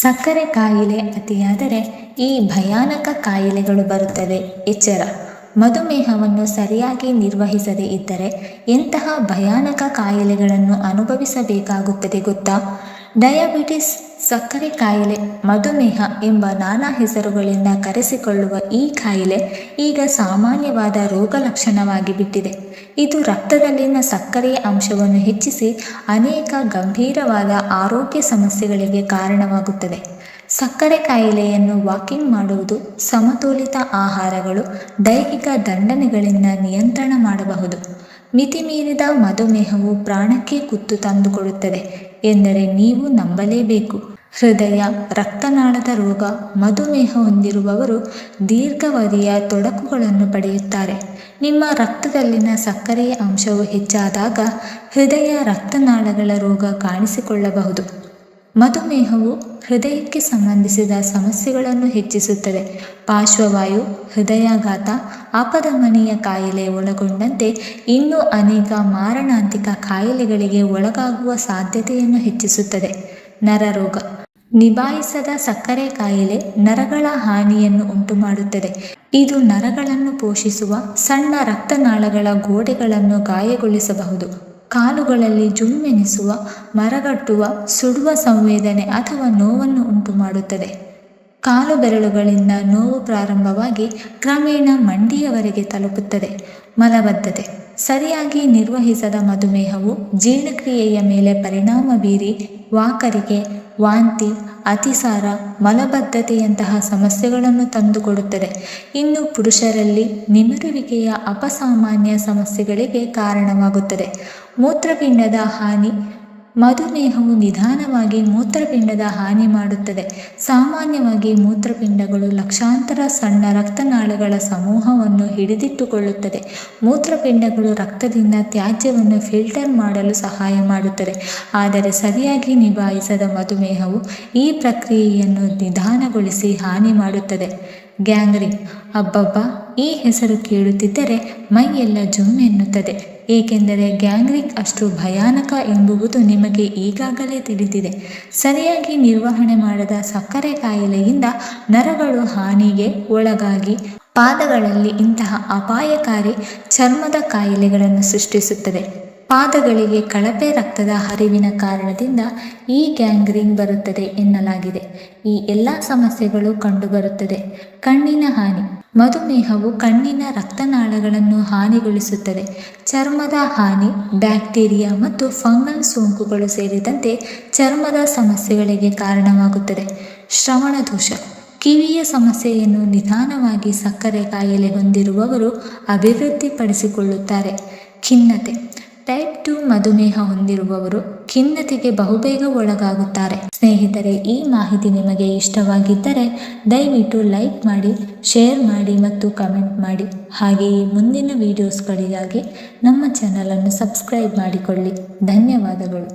ಸಕ್ಕರೆ ಕಾಯಿಲೆ ಅತಿಯಾದರೆ ಈ ಭಯಾನಕ ಕಾಯಿಲೆಗಳು ಬರುತ್ತವೆ. ಎಚ್ಚರ. ಮಧುಮೇಹವನ್ನು ಸರಿಯಾಗಿ ನಿರ್ವಹಿಸದೇ ಇದ್ದರೆ ಎಂತಹ ಭಯಾನಕ ಕಾಯಿಲೆಗಳನ್ನು ಅನುಭವಿಸಬೇಕಾಗುತ್ತದೆ ಗೊತ್ತಾ? ಡಯಾಬಿಟಿಸ್, ಸಕ್ಕರೆ ಕಾಯಿಲೆ, ಮಧುಮೇಹ ಎಂಬ ನಾನಾ ಹೆಸರುಗಳಿಂದ ಕರೆಸಿಕೊಳ್ಳುವ ಈ ಕಾಯಿಲೆ ಈಗ ಸಾಮಾನ್ಯವಾದ ರೋಗ ಲಕ್ಷಣವಾಗಿ ಬಿಟ್ಟಿದೆ. ಇದು ರಕ್ತದಲ್ಲಿನ ಸಕ್ಕರೆಯ ಅಂಶವನ್ನು ಹೆಚ್ಚಿಸಿ ಅನೇಕ ಗಂಭೀರವಾದ ಆರೋಗ್ಯ ಸಮಸ್ಯೆಗಳಿಗೆ ಕಾರಣವಾಗುತ್ತದೆ. ಸಕ್ಕರೆ ಕಾಯಿಲೆಯನ್ನು ವಾಕಿಂಗ್ ಮಾಡುವುದು, ಸಮತೋಲಿತ ಆಹಾರಗಳು, ದೈಹಿಕ ದಂಡನೆಗಳಿಂದ ನಿಯಂತ್ರಣ ಮಾಡಬಹುದು. ಮಿತಿಮೀರಿದ ಮಧುಮೇಹವು ಪ್ರಾಣಕ್ಕೆ ಕುತ್ತು ತಂದುಕೊಡುತ್ತದೆ ಎಂದರೆ ನೀವು ನಂಬಲೇಬೇಕು. ಹೃದಯ, ರಕ್ತನಾಳದ ರೋಗ, ಮಧುಮೇಹ ಹೊಂದಿರುವವರು ದೀರ್ಘಾವಧಿಯ ತೊಡಕುಗಳನ್ನು ಪಡೆಯುತ್ತಾರೆ. ನಿಮ್ಮ ರಕ್ತದಲ್ಲಿನ ಸಕ್ಕರೆಯ ಅಂಶವು ಹೆಚ್ಚಾದಾಗ ಹೃದಯ, ರಕ್ತನಾಳಗಳ ರೋಗ ಕಾಣಿಸಿಕೊಳ್ಳಬಹುದು. ಮಧುಮೇಹವು ಹೃದಯಕ್ಕೆ ಸಂಬಂಧಿಸಿದ ಸಮಸ್ಯೆಗಳನ್ನು ಹೆಚ್ಚಿಸುತ್ತದೆ ಪಾರ್ಶ್ವವಾಯು, ಹೃದಯಾಘಾತ ಅಪಧಮನಿಯ ಕಾಯಿಲೆ ಒಳಗೊಂಡಂತೆ ಇನ್ನೂ ಅನೇಕ ಮಾರಣಾಂತಿಕ ಕಾಯಿಲೆಗಳಿಗೆ ಒಳಗಾಗುವ ಸಾಧ್ಯತೆಯನ್ನು ಹೆಚ್ಚಿಸುತ್ತದೆ. ನರರೋಗ. ನಿಭಾಯಿಸದ ಸಕ್ಕರೆ ಕಾಯಿಲೆ ನರಗಳ ಹಾನಿಯನ್ನು ಉಂಟುಮಾಡುತ್ತದೆ. ಇದು ನರಗಳನ್ನು ಪೋಷಿಸುವ ಸಣ್ಣ ರಕ್ತನಾಳಗಳ ಗೋಡೆಗಳನ್ನು ಗಾಯಗೊಳಿಸಬಹುದು. ಕಾಲುಗಳಲ್ಲಿ ಜುಮ್ಮೆನಿಸುವ, ಮರಗಟ್ಟುವ, ಸುಡುವ ಸಂವೇದನೆ ಅಥವಾ ನೋವನ್ನು ಉಂಟುಮಾಡುತ್ತದೆ. ಕಾಲು ಬೆರಳುಗಳಿಂದ ನೋವು ಪ್ರಾರಂಭವಾಗಿ ಕ್ರಮೇಣ ಮಂಡಿಯವರೆಗೆ ತಲುಪುತ್ತದೆ. ಮಲಬದ್ಧತೆ. ಸರಿಯಾಗಿ ನಿರ್ವಹಿಸದ ಮಧುಮೇಹವು ಜೀರ್ಣಕ್ರಿಯೆಯ ಮೇಲೆ ಪರಿಣಾಮ ಬೀರಿ ವಾಕರಿಕೆ ವಾಂತಿ ಅತಿಸಾರ ಮಲಬದ್ಧತೆಯಂತಹ ಸಮಸ್ಯೆಗಳನ್ನು ತಂದುಕೊಡುತ್ತದೆ. ಇನ್ನು ಪುರುಷರಲ್ಲಿ ನಿಮಿರುವಿಕೆಯ ಅಪಸಾಮಾನ್ಯ ಸಮಸ್ಯೆಗಳಿಗೆ ಕಾರಣವಾಗುತ್ತದೆ. ಮೂತ್ರಪಿಂಡದ ಹಾನಿ ಮಧುಮೇಹವು ನಿಧಾನವಾಗಿ ಮೂತ್ರಪಿಂಡದ ಹಾನಿ ಮಾಡುತ್ತದೆ. ಸಾಮಾನ್ಯವಾಗಿ ಮೂತ್ರಪಿಂಡಗಳು ಲಕ್ಷಾಂತರ ಸಣ್ಣ ರಕ್ತನಾಳಗಳ ಸಮೂಹವನ್ನು ಹಿಡಿದಿಟ್ಟುಕೊಳ್ಳುತ್ತದೆ. ಮೂತ್ರಪಿಂಡಗಳು ರಕ್ತದಿಂದ ತ್ಯಾಜ್ಯವನ್ನು ಫಿಲ್ಟರ್ ಮಾಡಲು ಸಹಾಯ ಮಾಡುತ್ತದೆ. ಆದರೆ ಸರಿಯಾಗಿ ನಿಭಾಯಿಸದ ಮಧುಮೇಹವು ಈ ಪ್ರಕ್ರಿಯೆಯನ್ನು ನಿಧಾನಗೊಳಿಸಿ ಹಾನಿ ಮಾಡುತ್ತದೆ. ಗ್ಯಾಂಗ್ರಿಂಗ್ ಅಬ್ಬಬ್ಬ, ಈ ಹೆಸರು ಕೇಳುತ್ತಿದ್ದರೆ ಮೈಯೆಲ್ಲ ಜುಮ್ ಎನ್ನುತ್ತದೆ. ಏಕೆಂದರೆ ಗ್ಯಾಂಗ್ರಿಕ್ ಅಷ್ಟು ಭಯಾನಕ ಎಂಬುವುದು ನಿಮಗೆ ಈಗಾಗಲೇ ತಿಳಿದಿದೆ. ಸರಿಯಾಗಿ ನಿರ್ವಹಣೆ ಮಾಡದ ಸಕ್ಕರೆ ಕಾಯಿಲೆಯಿಂದ ನರಗಳು ಹಾನಿಗೆ ಒಳಗಾಗಿ ಪಾದಗಳಲ್ಲಿ ಇಂತಹ ಅಪಾಯಕಾರಿ ಚರ್ಮದ ಕಾಯಿಲೆಗಳನ್ನು ಸೃಷ್ಟಿಸುತ್ತದೆ. ಪಾದಗಳಿಗೆ ಕಳಪೆ ರಕ್ತದ ಹರಿವಿನ ಕಾರಣದಿಂದ ಈ ಗ್ಯಾಂಗ್ರೀನ್ ಬರುತ್ತದೆ ಎನ್ನಲಾಗಿದೆ. ಈ ಎಲ್ಲ ಸಮಸ್ಯೆಗಳು ಕಂಡುಬರುತ್ತದೆ. ಕಣ್ಣಿನ ಹಾನಿ. ಮಧುಮೇಹವು ಕಣ್ಣಿನ ರಕ್ತನಾಳಗಳನ್ನು ಹಾನಿಗೊಳಿಸುತ್ತದೆ. ಚರ್ಮದ ಹಾನಿ, ಬ್ಯಾಕ್ಟೀರಿಯಾ ಮತ್ತು ಫಂಗಲ್ ಸೋಂಕುಗಳು ಸೇರಿದಂತೆ ಚರ್ಮದ ಸಮಸ್ಯೆಗಳಿಗೆ ಕಾರಣವಾಗುತ್ತದೆ. ಶ್ರವಣ ದೋಷ. ಕಿವಿಯ ಸಮಸ್ಯೆಯನ್ನು ನಿಧಾನವಾಗಿ ಸಕ್ಕರೆ ಕಾಯಿಲೆ ಹೊಂದಿರುವವರು ಅಭಿವೃದ್ಧಿಪಡಿಸಿಕೊಳ್ಳುತ್ತಾರೆ. ಖಿನ್ನತೆ. ಟೈಪ್ ಟು ಮಧುಮೇಹ ಹೊಂದಿರುವವರು ಖಿನ್ನತೆಗೆ ಬಹುಬೇಗ ಒಳಗಾಗುತ್ತಾರೆ. ಸ್ನೇಹಿತರೆ, ಈ ಮಾಹಿತಿ ನಿಮಗೆ ಇಷ್ಟವಾಗಿದ್ದರೆ ದಯವಿಟ್ಟು ಲೈಕ್ ಮಾಡಿ, ಶೇರ್ ಮಾಡಿ ಮತ್ತು ಕಮೆಂಟ್ ಮಾಡಿ. ಹಾಗೆಯೇ ಮುಂದಿನ ವಿಡಿಯೋಸ್ಗಳಿಗಾಗಿ ನಮ್ಮ ಚಾನಲನ್ನು ಸಬ್ಸ್ಕ್ರೈಬ್ ಮಾಡಿಕೊಳ್ಳಿ. ಧನ್ಯವಾದಗಳು.